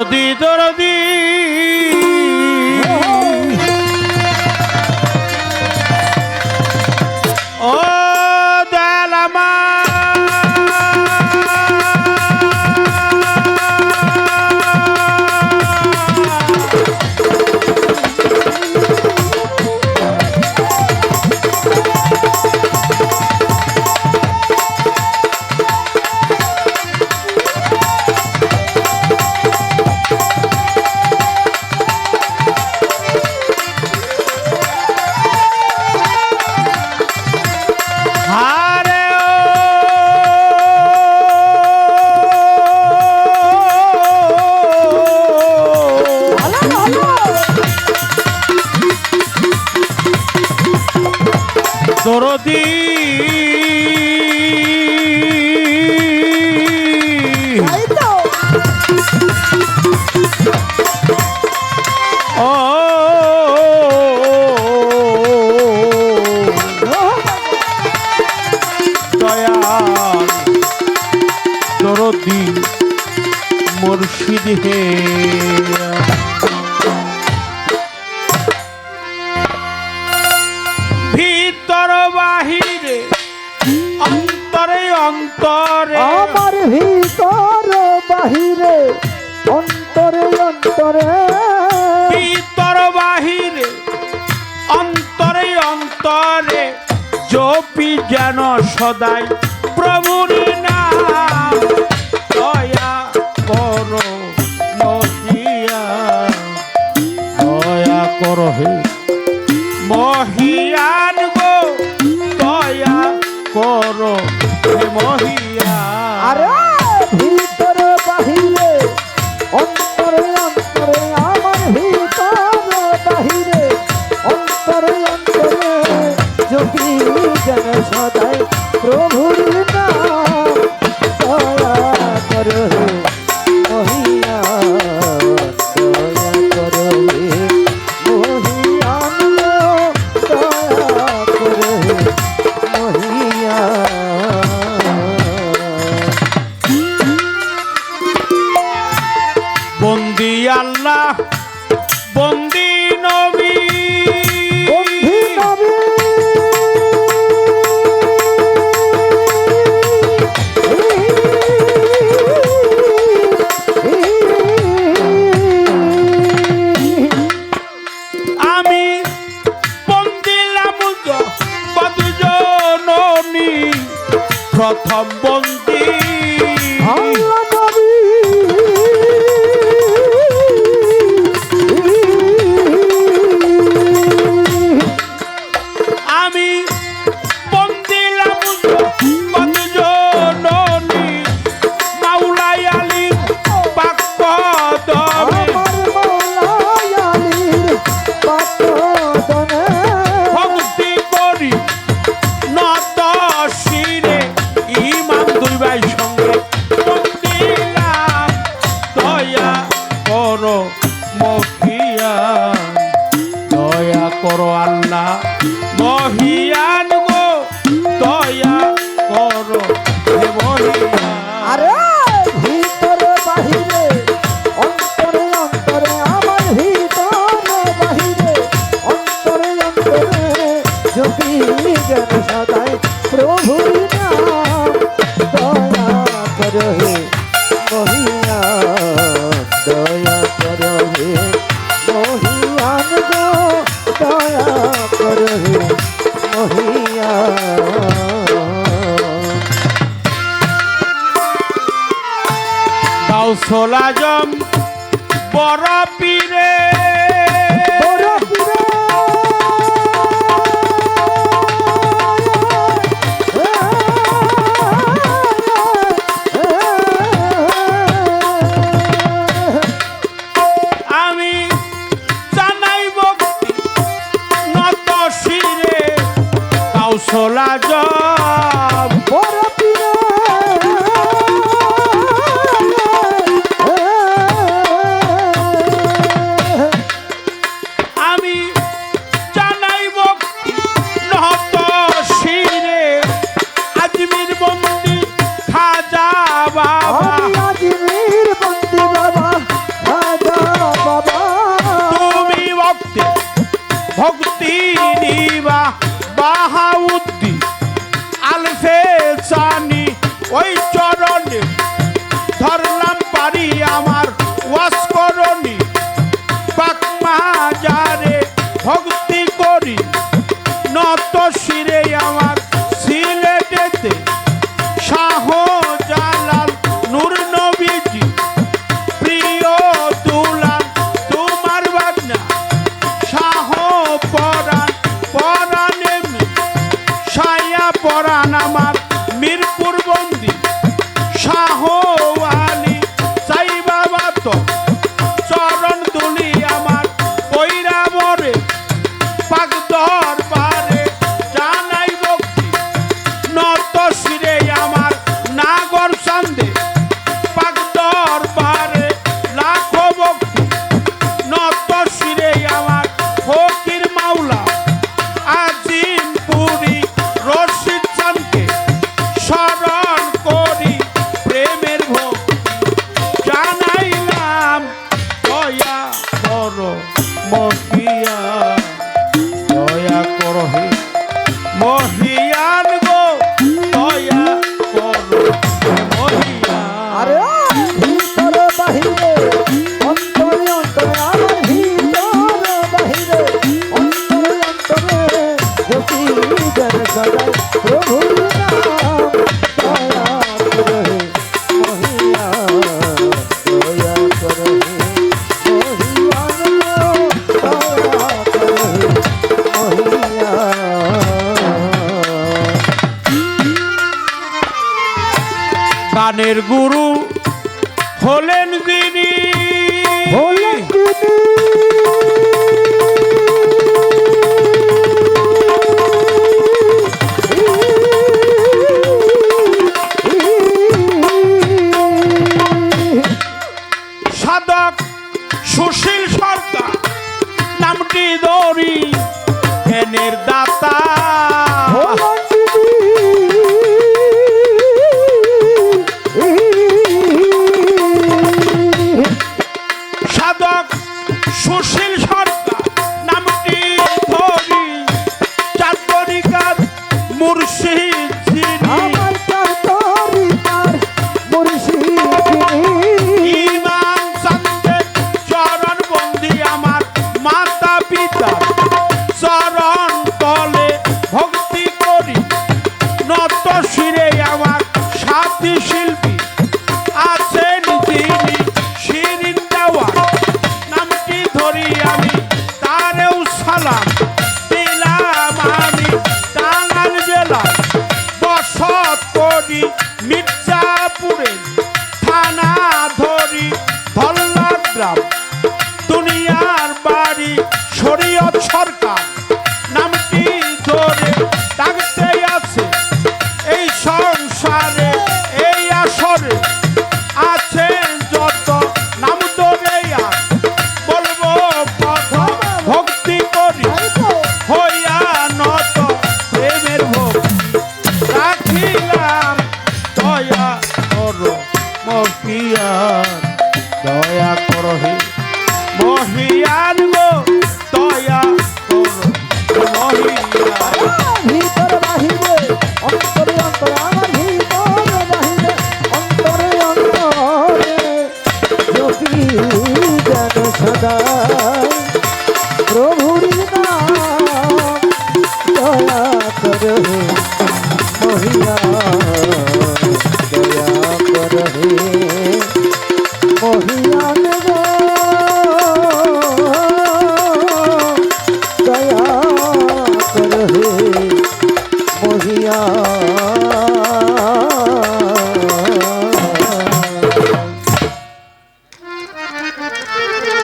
দরদি দরদি মুর্শিদ হে। ভিতর বাহিরে অন্তরে অন্তরে। আমার ভিতর বাহিরে অন্তরে অন্তরে। ভিতর বাহিরে অন্তরে অন্তরে। জপি যেন সদাই প্রভুর করো হে। মহিয়ান গো দয়া করো। হে মহিয়া আরে ভিতর বাহিরে অন্তরে অন্তরে আমার ভিতর বাহিরে অন্তরে অন্তরে যদি যেন সদাই প্রভুর নাম করো আল্লাহ। মহিয়ান গো, দয়া করো। আরে, ভিতরে, বাহিরে, অন্তরে অন্তরে, আমার ভিতরে, বাহিরে, অন্তরে অন্তরে সদাই প্রভুর গাউসল আজম বড় পীরে বড় পীরে ভক্তি নিবা, বাহাউদ্দি, আলফে সানি, ওই চরণে ধরলাম পারি আমার ওয়াস করণী পাক ভক্তি করি, নত শিরে আমার Bondi. গানের গুরু হলেন যে